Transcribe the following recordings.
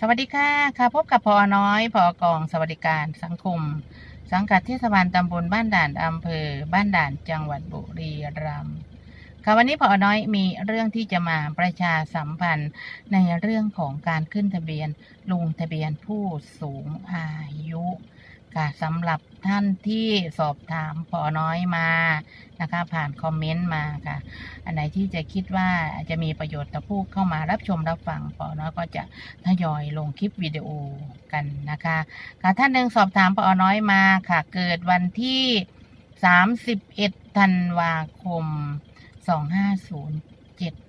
สวัสดีค่ะค่ะพบกับพอน้อยพอกองสวัสดิการสังคม สังกัดเทศบาลตำบลบ้านด่านอำเภอ บ้านด่านจังหวัดบุรีรัมย์ค่ะวันนี้พอน้อยมีเรื่องที่จะมาประชาสัมพันธ์ในเรื่องของการขึ้นทะเบียนลงทะเบียนผู้สูงอายุ ค่ะสำหรับท่านที่สอบถามพอน้อยมานะคะ ผ่านคอมเมนต์มาค่ะ อันไหนที่จะคิดว่าจะมีประโยชน์ต่อผู้เข้ามารับชมรับฟังปอน้อยก็จะทยอยลงคลิปวิดีโอกันนะคะค่ะท่านหนึ่งสอบถามปอน้อยมาค่ะ เกิดวันที่ 31ธันวาคม 2507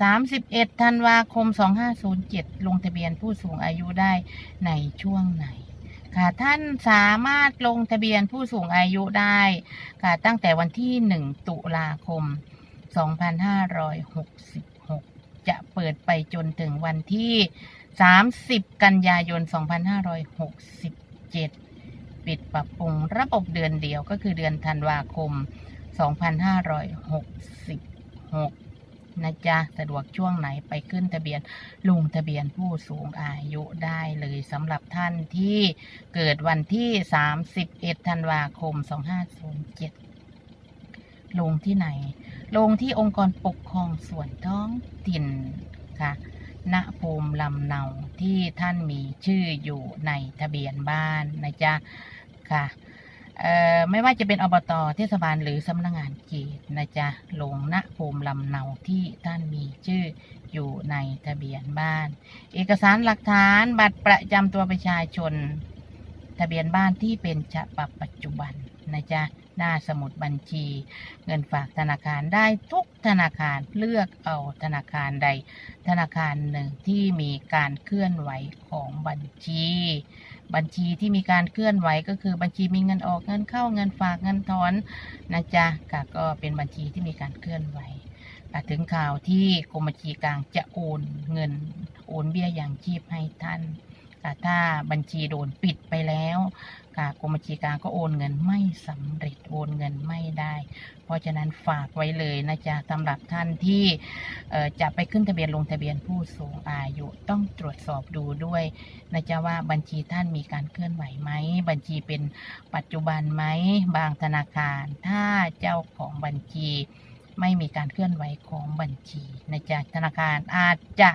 31ธันวาคม 2507 ลงทะเบียนผู้สูงอายุได้ในช่วงไหน ค่ะท่านสามารถลงทะเบียนผู้สูงอายุได้ค่ะตั้งแต่วันที่ 1 ตุลาคม 2566 จะเปิดไปจนถึงวันที่ 30 กันยายน 2567 ปิดปรับปรุงระบบเดือนเดียวก็คือเดือนธันวาคม 2566 นะจ๊ะสะดวกช่วงไหนไปขึ้นทะเบียนลงทะเบียนผู้สูงอายุได้เลยสำหรับท่านที่เกิดวันที่ 31 ธันวาคม 2507 ลงที่ไหน ลงที่องค์กรปกครองส่วนท้องถิ่นค่ะณภูมิลำเนาที่ท่านมีชื่ออยู่ในทะเบียนบ้านนะจ๊ะค่ะ ไม่ว่าจะเป็นอบตเทศบาลหรือสำนักงานเขตนะจ๊ะลงณภูมิลำเนาที่ท่านมีชื่ออยู่ในทะเบียนบ้าน เอกสารหลักฐานบัตรประจำตัวประชาชน ทะเบียนบ้านที่เป็นฉบับปัจจุบันนะจ๊ะหน้าสมุดบัญชี เงินฝากธนาคารได้ทุกธนาคารเลือกเอาธนาคารใด ธนาคารหนึ่งที่มีการเคลื่อนไหวของบัญชี บัญชีที่มีการเคลื่อนไหวก็คือบัญชีมีเงินออกเงินเข้าเงินฝากเงินถอนนะจ๊ะก็ก็เป็นบัญชีที่มีการเคลื่อนไหวอ่ถึงข่าวที่กรมบัญชีกลางจะโอนเงินโอนเบี้ยอย่างชีพให้ท่าน ถ้าบัญชีโดนปิดไปแล้วกรมบัญชีกลางก็โอนเงินไม่สำเร็จโอนเงินไม่ได้ เพราะฉะนั้นฝากไว้เลยนะจ๊ะสำหรับท่านที่จะไปขึ้นทะเบียนลงทะเบียนผู้สูงอายุต้องตรวจสอบดูด้วยนะจ๊ะว่าบัญชีท่านมีการเคลื่อนไหวไหมบัญชีเป็นปัจจุบันไหมบางธนาคาร ถ้าเจ้าของบัญชีไม่มีการเคลื่อนไหวของบัญชีนะจ๊ะธนาคารอาจจะ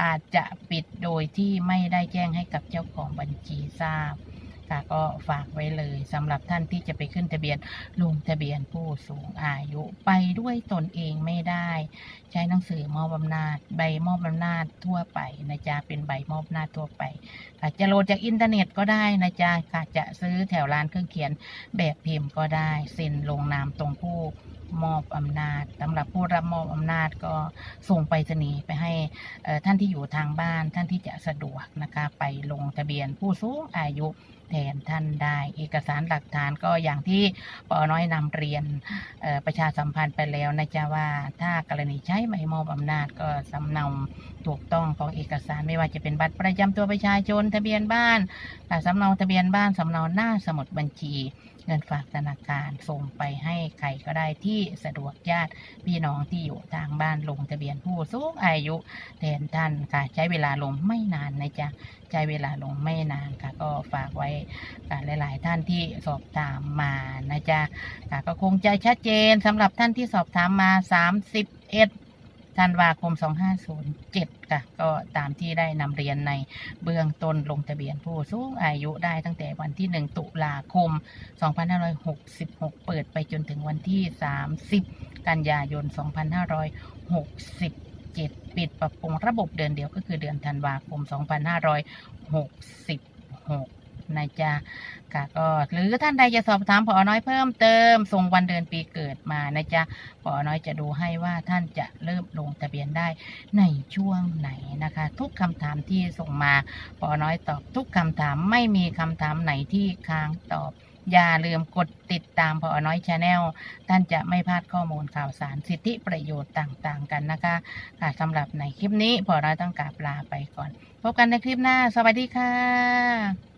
อาจจะปิดโดยที่ไม่ได้แจ้งให้กับเจ้าของบัญชีทราบค่ะก็ฝากไว้เลยสำหรับท่านที่จะไปขึ้นทะเบียนลงทะเบียนผู้สูงอายุ ไปด้วยตนเองไม่ได้ ใช้หนังสือมอบอำนาจใบมอบอำนาจทั่วไปนะจ๊ะเป็นใบมอบอำนาจทั่วไปค่ะจะโหลดจากอินเทอร์เน็ตก็ได้นะจ๊ะค่ะจะซื้อแถวร้านเครื่องเขียนแบบพิมพ์ก็ได้เซ็นลงนามตรงผู้ มอบอำนาจสำหรับผู้รับมอบอำนาจก็ส่งไปรษณีย์ไปให้ท่านที่อยู่ทางบ้านท่านที่จะสะดวกนะคะไปลงทะเบียนผู้สูงอายุแทนท่านได้ เอกสารหลักฐานก็อย่างที่ปอน้อยนำเรียนประชาสัมพันธ์ไปแล้วนะจ๊ะว่า ถ้ากรณีใช้ใบมอบอำนาจก็สำเนาถูกต้องของเอกสารไม่ว่าจะเป็นบัตรประจำตัวประชาชนทะเบียนบ้านอ่าสำเนาทะเบียนบ้านสำเนาหน้าสมุดบัญชี เงินฝากธนาคารส่งไปให้ใครก็ได้ที่สะดวกญาติพี่น้องที่อยู่ทางบ้านลงทะเบียนผู้สูงอายุแทนท่านค่ะใช้เวลาลงไม่นานนะจ๊ะใช้เวลาลงไม่นานค่ะก็ฝากไว้กับหลาย ๆ ท่านที่สอบถามมานะจ๊ะค่ะก็คงจะชัดเจนสำหรับท่านที่สอบถามมา 31 ธันวาคม 2507 ค่ะ ก็ตามที่ได้นำเรียนในเบื้องต้นลงทะเบียนผู้สูงอายุได้ตั้งแต่วันที่ 1 ตุลาคม 2566 เปิดไปจนถึงวันที่ 30 กันยายน 2567ปิดปรับปรุงระบบเดือนเดียวก็คือเดือนธันวาคม 2566 นะจ๊ะค่ะก็หรือท่านใดจะสอบถามพอน้อยเพิ่มเติมส่งวันเดือนปีเกิดมานะจ๊ะพอน้อยจะดูให้ว่าท่านจะเริ่มลงทะเบียนได้ในช่วงไหนนะคะ ทุกคำถามที่ส่งมาพอน้อยตอบทุกคำถามไม่มีคำถามไหนที่ค้างตอบอย่าลืมกดติดตามพอน้อยชาแนลท่านจะไม่พลาดข้อมูลข่าวสารสิทธิประโยชน์ต่างๆกันนะคะค่ะสำหรับในคลิปนี้พอน้อยต้องกราบลาไปก่อน พบกันในคลิปหน้า สวัสดีค่ะ